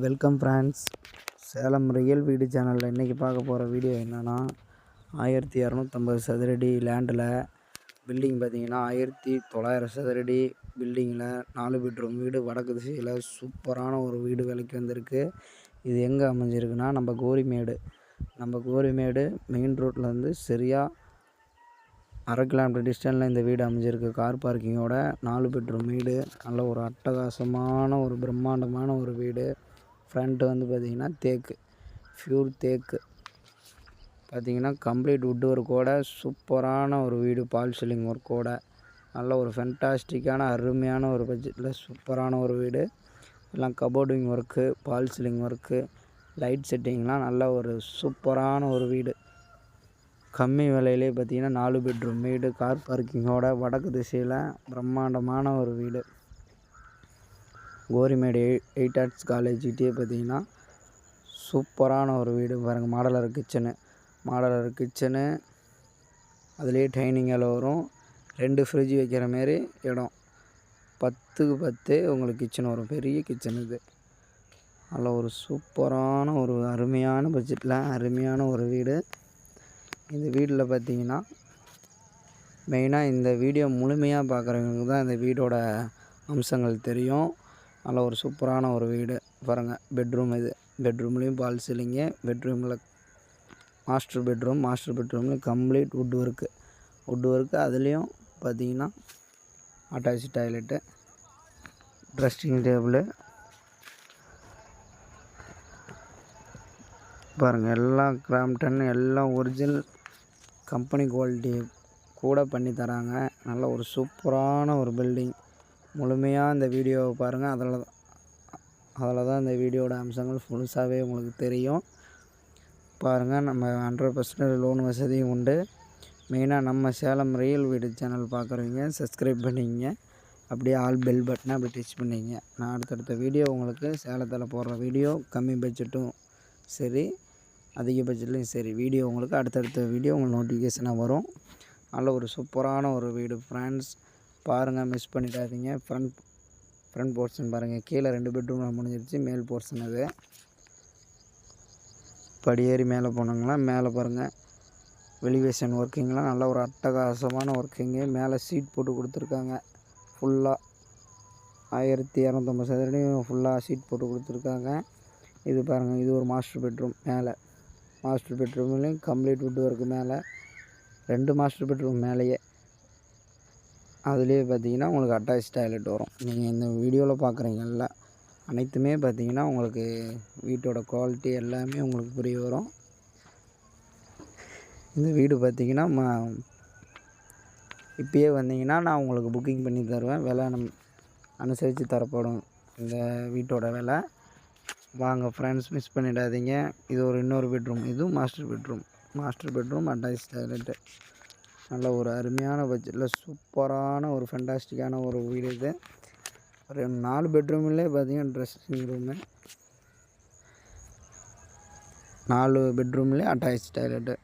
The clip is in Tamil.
Welcome friends. சேலம் ரியல் வீடு சேனலில் இன்றைக்கி பார்க்க போகிற வீடியோ என்னென்னா ஆயிரத்தி இரநூத்தம்பது சதுரடி லேண்டில் பில்டிங் பார்த்திங்கன்னா ஆயிரத்தி தொள்ளாயிரம் சதுரடி பில்டிங்கில் நாலு பெட்ரூம் வீடு வடக்கு திசையில் சூப்பரான ஒரு வீடு விலைக்கு வந்திருக்கு. இது எங்கே அமைஞ்சிருக்குன்னா நம்ம கோரிமேடு. நம்ம கோரிமேடு மெயின் ரோட்லேருந்து சரியாக அரை கிலோமீட்டர் டிஸ்டன்ஸில் இந்த வீடு அமைஞ்சிருக்கு. கார் பார்க்கிங்கோட நாலு பெட்ரூம் வீடு. நல்ல ஒரு அட்டகாசமான ஒரு பிரம்மாண்டமான ஒரு வீடு. ஃப்ரண்ட்டு வந்து பார்த்திங்கன்னா தேக்கு. ப்யூர் தேக்கு. பார்த்திங்கன்னா கம்ப்ளீட் வுட் ஒர்க்கோட சூப்பரான ஒரு வீடு. பால் சீலிங் ஒர்க்கோட நல்ல ஒரு ஃபென்டாஸ்டிக்கான அருமையான ஒரு பட்ஜெட்டில் சூப்பரான ஒரு வீடு. எல்லாம் cupboarding work fall ceiling work light செட்டிங்லாம் நல்ல ஒரு சூப்பரான ஒரு வீடு. கம்மி விலையிலே பார்த்தீங்கன்னா நாலு பெட்ரூம் வீடு கார் பார்க்கிங்கோட வடக்கு திசையில் பிரம்மாண்டமான ஒரு வீடு. கோரிமேடு எயிட் ஆர்ட்ஸ் காலேஜ்கிட்டே பார்த்தீங்கன்னா சூப்பரான ஒரு வீடு பாருங்கள் மாடலர் கிச்சனு. மாடலர் கிச்சனு அதுலேயே டைனிங் எல்லாம் வரும். ரெண்டு ஃப்ரிட்ஜ் வைக்கிற மாரி இடம். பத்துக்கு பத்து உங்களுக்கு கிச்சன் வரும். பெரிய கிச்சன் இது. அதில் ஒரு சூப்பரான ஒரு அருமையான பட்ஜெட்டில் அருமையான ஒரு வீடு. இந்த வீட்டில் பார்த்தீங்கன்னா மெயினாக இந்த வீடியோ முழுமையாக பார்க்குறவங்களுக்கு தான் இந்த வீடோட அம்சங்கள் தெரியும். நல்ல ஒரு சூப்பரான ஒரு வீடு. பாருங்கள் பெட்ரூம் இது. பெட்ரூம்லேயும் பால் சீலிங்கு பெட்ரூமில் master bedroom master பெட்ரூம்லேயும் complete wood work wood work அதுலேயும் பார்த்தீங்கன்னா அட்டாச் டாய்லெட்டு ட்ரெஸ்டிங் டேபிளு பாருங்கள் எல்லாம் கிராம்டன் எல்லாம் ஒரிஜினல் கம்பெனி குவாலிட்டி கூட பண்ணி தராங்க. நல்ல ஒரு சூப்பரான ஒரு பில்டிங் முழுமையாக இந்த வீடியோவை பாருங்கள் அதில் அதில் தான் இந்த வீடியோட அம்சங்கள் முழுசாகவே உங்களுக்கு தெரியும். பாருங்கள் நம்ம ஹண்ட்ரட் பர்சன்டேஜ் லோன் வசதியும் உண்டு. மெயினாக நம்ம சேலம் ரியல் வீடு சேனல் பார்க்குறவங்க சப்ஸ்கிரைப் பண்ணிங்க அப்படியே ஆல் பெல் பட்டனை அப்படி டச் பண்ணிங்க நான் அடுத்தடுத்த வீடியோ உங்களுக்கு சேலத்தில் போடுற வீடியோ கம்மி பட்ஜெட்டும் சரி அதிக பட்ஜெட்லேயும் சரி. வீடியோ உங்களுக்கு அடுத்தடுத்த வீடியோ உங்களுக்கு நோட்டிஃபிகேஷனாக வரும். நல்ல ஒரு சூப்பரான ஒரு வீடு ஃப்ரெண்ட்ஸ் பாருங்கள் மிஸ் பண்ணிடாதீங்க. ஃப்ரண்ட் ஃப்ரண்ட் போர்ஷன் பாருங்கள் கீழே ரெண்டு பெட்ரூமில் முடிஞ்சிருச்சு. மேல் போர்ஷன் அது. படியேறி மேலே போனாங்களா? மேலே பாருங்கள் வெலிவேஷன் ஒர்க்கிங்லாம் நல்ல ஒரு அட்டகாசமான ஒர்க்கிங்கு மேலே சீட் போட்டு கொடுத்துருக்காங்க. ஃபுல்லாக ஆயிரத்தி இரநூத்தம்பது சதுரடியும் ஃபுல்லாக சீட் போட்டு கொடுத்துருக்காங்க. இது பாருங்கள் இது ஒரு மாஸ்டர் பெட்ரூம் மேலே. மாஸ்டர் பெட்ரூம்லேயும் கம்ப்ளீட் வுட் ஒர்க்கு மேலே. ரெண்டு மாஸ்டர் பெட்ரூம் மேலேயே. அதுலேயே பார்த்தீங்கன்னா உங்களுக்கு அட்டாச் டாய்லெட் வரும். நீங்கள் இந்த வீடியோவில் பார்க்குறீங்கல்ல அனைத்துமே பார்த்தீங்கன்னா உங்களுக்கு வீட்டோட குவாலிட்டி எல்லாமே உங்களுக்கு புரிய வரும். இந்த வீடு பார்த்திங்கன்னா ம இப்போயே வந்தீங்கன்னா நான் உங்களுக்கு புக்கிங் பண்ணி தருவேன். விலை நம் அனுசரித்து தரப்படும் இந்த வீட்டோட விலை. வாங்க ஃப்ரெண்ட்ஸ் மிஸ் பண்ணிடாதீங்க. இது ஒரு இன்னொரு பெட்ரூம் இதுவும் master bedroom master bedroom attach toilet. நல்ல ஒரு அருமையான பட்ஜெட்டில் சூப்பரான ஒரு ஃபென்டாஸ்டிக்கான ஒரு வீடு இது. ஒரு நாலு பெட்ரூம்லேயே பார்த்தீங்கன்னா ட்ரெஸ்ஸிங் ரூமு நாலு பெட்ரூம்லேயே அட்டாச் டாய்லெட்டு